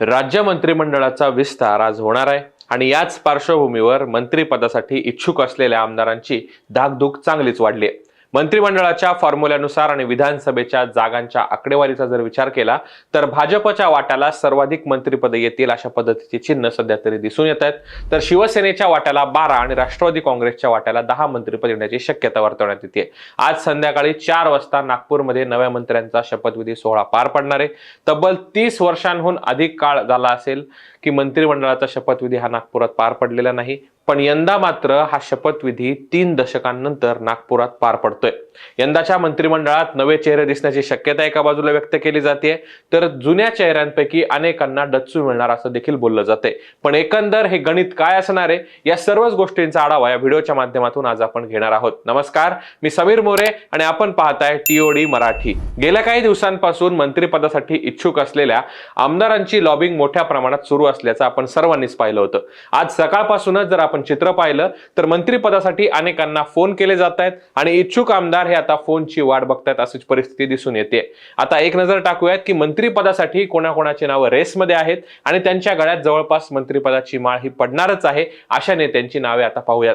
राज्य मंत्रिमंडळाचा विस्तार आज होणार आहे आणि याच पार्श्वभूमीवर मंत्रिपदासाठी इच्छुक असलेल्या आमदारांची धाकधूक चांगलीच वाढली आहे. मंत्रिमंडळाच्या फॉर्म्युल्यानुसार आणि विधानसभेच्या जागांच्या आकडेवारीचा जर विचार केला तर भाजपच्या वाट्याला सर्वाधिक मंत्रिपदे येतील अशा पद्धतीची चिन्ह सध्या तरी दिसून येत आहेत. तर शिवसेनेच्या वाट्याला बारा आणि राष्ट्रवादी काँग्रेसच्या वाट्याला दहा मंत्रिपद येण्याची शक्यता वर्तवण्यात येते. आज संध्याकाळी चार वाजता नागपूरमध्ये नव्या मंत्र्यांचा शपथविधी सोहळा पार पडणार आहे. तब्बल तीस वर्षांहून अधिक काळ झाला असेल की मंत्रिमंडळाचा शपथविधी हा नागपुरात पार पडलेला नाही. पण यंदा मात्र हा शपथविधी तीन दशकांनंतर नागपुरात पार पडतोय. यंदाच्या मंत्रिमंडळात नवे चेहरे दिसण्याची शक्यता एका बाजूला व्यक्त केली जाते तर जुन्या चेहऱ्यांपैकी अनेकांना डच्चू मिळणार असं देखील बोललं जाते. पण एकंदर हे गणित काय असणार आहे या सर्वच गोष्टींचा आढावा या व्हिडिओच्या माध्यमातून आज आपण घेणार आहोत. नमस्कार मी समीर मोरे आणि आपण पाहताय टीओडी मराठी. गेल्या काही दिवसांपासून मंत्रिपदासाठी इच्छुक असलेल्या आमदारांची लॉबिंग मोठ्या प्रमाणात सुरू असल्याचं आपण सर्वांनीच पाहिलं होतं. आज सकाळपासूनच जर आपण चित्र पाहिलं तर मंत्रिपदासाठी अनेकांना फोन केले जात आहेत आणि इच्छुक आमदार हे आता फोनची वाट बघतायत अशीच परिस्थिती दिसून येते. आता एक नजर टाकूयात की मंत्रिपदासाठी कोणाकोणाची नावं रेसमध्ये आहेत आणि त्यांच्या गळ्यात जवळपास मंत्रिपदाची माळ ही पडणारच आहे अशा नेत्यांची नावे आता पाहूयात.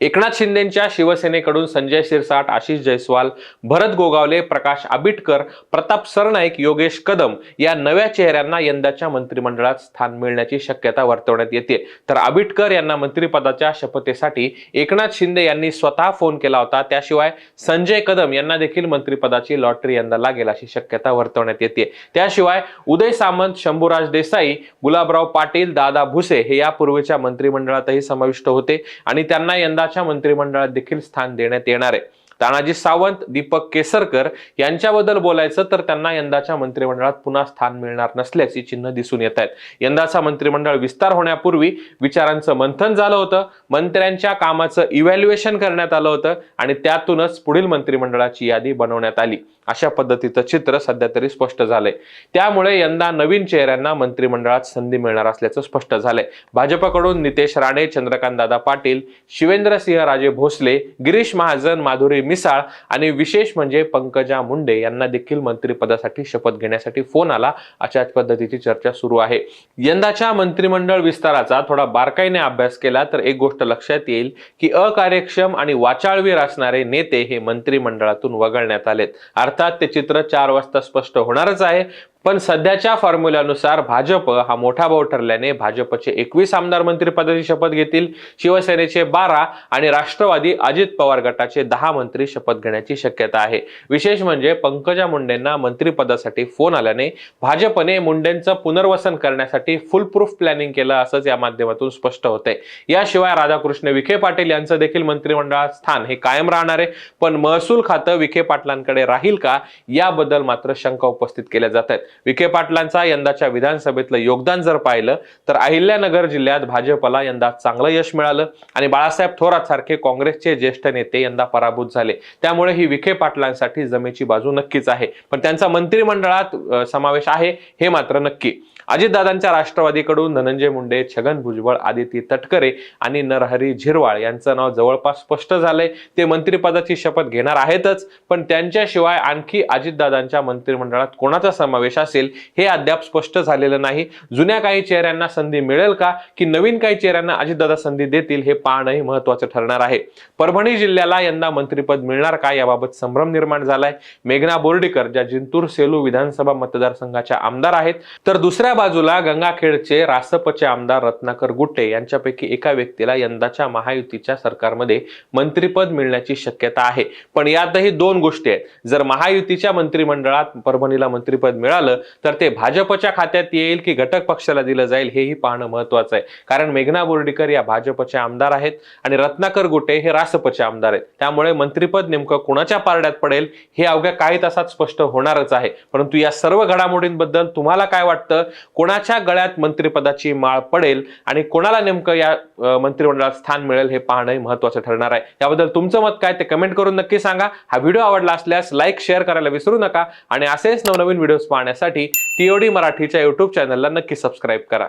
एकनाथ शिंदेच्या शिवसेनेकडून संजय शिरसाट आशिष जयस्वाल भरत गोगावले प्रकाश आबिटकर प्रताप सरनाईक योगेश कदम या नव्या चेहऱ्यांना यंदाच्या मंत्रिमंडळात स्थान मिळण्याची शक्यता वर्तवण्यात येते. तर आबिटकर यांना मंत्रिपदाच्या शपथेसाठी एकनाथ शिंदे यांनी स्वतः फोन केला होता. त्याशिवाय संजय कदम यांना देखील मंत्रिपदाची लॉटरी यंदा लागेल अशी शक्यता वर्तवण्यात येते. त्याशिवाय उदय सामंत शंभूराज देसाई गुलाबराव पाटील दादा भुसे हे यापूर्वीच्या मंत्रिमंडळातही समाविष्ट होते आणि त्यांना यंदा यंदाच्या मंत्रिमंडळात देखील स्थान देण्यात येणार आहे. तानाजी सावंत दीपक केसरकर यांच्याबद्दल बोलायचं तर त्यांना यंदाच्या मंत्रिमंडळात पुन्हा स्थान मिळणार नसल्याची चिन्ह दिसून येत आहेत. यंदाचा मंत्रिमंडळ विस्तार होण्यापूर्वी विचारांचं मंथन झालं होतं. मंत्र्यांच्या कामाचं इव्हॅल्युएशन करण्यात आलं होतं आणि त्यातूनच पुढील मंत्रिमंडळाची यादी बनवण्यात आली. अशा पद्धतीचं चित्र सध्या तरी स्पष्ट झालंय. त्यामुळे यंदा नवीन चेहऱ्यांना मंत्रिमंडळात संधी मिळणार असल्याचं स्पष्ट झालंय. भाजपकडून नितेश राणे चंद्रकांत दादा पाटील शिवेंद्रसिंह राजे भोसले गिरीश महाजन माधुरी मिसाळ आणि विशेष म्हणजे पंकजा मुंडे यांना देखील मंत्रिपदासाठी शपथ घेण्यासाठी फोन आला. अशाच पद्धतीची चर्चा सुरू आहे. यंदाच्या मंत्रिमंडळ विस्ताराचा थोडा बारकाईने अभ्यास केला तर एक गोष्ट लक्षात येईल की अकार्यक्षम आणि वाचाळवीर असणारे नेते हे मंत्रिमंडळातून वगळण्यात आलेत. अर्थात ते चित्र चार वाजता स्पष्ट होणारच आहे. पण सध्याच्या फॉर्म्युल्यानुसार भाजप हा मोठा भाऊ ठरल्याने भाजपचे एकवीस आमदार मंत्रिपदाची शपथ घेतील शिवसेनेचे बारा आणि राष्ट्रवादी अजित पवार गटाचे दहा मंत्री शपथ घेण्याची शक्यता आहे. विशेष म्हणजे पंकजा मुंडेंना मंत्रिपदासाठी फोन आल्याने भाजपने मुंडेंचं पुनर्वसन करण्यासाठी फुलप्रूफ प्लॅनिंग केलं असंच या माध्यमातून स्पष्ट होतंय. याशिवाय राधाकृष्ण विखे पाटील यांचं देखील मंत्रिमंडळात स्थान हे कायम राहणार आहे. पण महसूल खातं विखे पाटलांकडे राहील का? याबद्दल मात्र शंका उपस्थित केल्या जात आहेत. विखे पाटलांचा यंदाच्या विधानसभेतलं योगदान जर पाहिलं तर अहिल्यानगर जिल्ह्यात भाजपला यंदा चांगलं यश मिळालं आणि बाळासाहेब थोरात सारखे काँग्रेसचे ज्येष्ठ नेते यंदा पराभूत झाले. त्यामुळे ही विखे पाटलांसाठी जमेची बाजू नक्कीच आहे. पण त्यांचा मंत्रिमंडळात समावेश आहे हे मात्र नक्की. अजितदादांच्या राष्ट्रवादीकडून धनंजय मुंडे छगन भुजबळ आदिती तटकरे आणि नरहरी झिरवाळ यांचं नाव जवळपास स्पष्ट झालंय. ते मंत्रिपदाची शपथ घेणार आहेतच पण त्यांच्याशिवाय आणखी अजितदादांच्या मंत्रिमंडळात कोणाचा समावेश असेल हे अद्याप स्पष्ट झालेलं नाही. जुन्या काही चेहऱ्यांना संधी मिळेल का? की नवीन काही चेहऱ्यांना अजितदादा संधी देतील हे पाहणंही महत्वाचं ठरणार आहे. परभणी जिल्ह्याला यंदा मंत्रिपद मिळणार का याबाबत संभ्रम निर्माण झालाय. मेघना बोर्डीकर ज्या जिंतूर सेलू विधानसभा मतदारसंघाच्या आमदार आहेत तर दुसऱ्या बाजूला गंगाखेडचे रासपचे आमदार रत्नाकर गुट्टे यांच्यापैकी एका व्यक्तीला यंदाच्या महायुतीच्या सरकारमध्ये मंत्रीपद मिळण्याची शक्यता आहे. पण यातही दोन गोष्टी आहेत. जर महायुतीच्या मंत्रिमंडळात परभणीला मंत्रीपद मिळालं तर ते भाजपच्या खात्यात येईल की घटक पक्षाला दिलं जाईल हेही पाहणं महत्वाचं आहे. कारण मेघना बोर्डीकर या भाजपचे आमदार आहेत आणि रत्नाकर गुट्टे हे रासपचे आमदार आहेत. त्यामुळे मंत्रीपद नेमकं कुणाच्या पारड्यात पडेल हे अवघ्या काही तासात स्पष्ट होणारच आहे. परंतु या सर्व घडामोडींबद्दल तुम्हाला काय वाटतं? कोणाच्या गळ्यात मंत्रिपदाची माळ पडेल आणि कोणाला नेमकं या मंत्रिमंडळात स्थान मिळेल हे पाहणंही महत्वाचं ठरणार आहे. याबद्दल तुमचं मत काय ते कमेंट करून नक्की सांगा. हा व्हिडिओ आवडला असल्यास लाईक शेअर करायला विसरू नका आणि असेच नवनवीन व्हिडिओज पाहण्यासाठी टीओडी मराठीच्या युट्यूब चॅनलला नक्की सबस्क्राईब करा.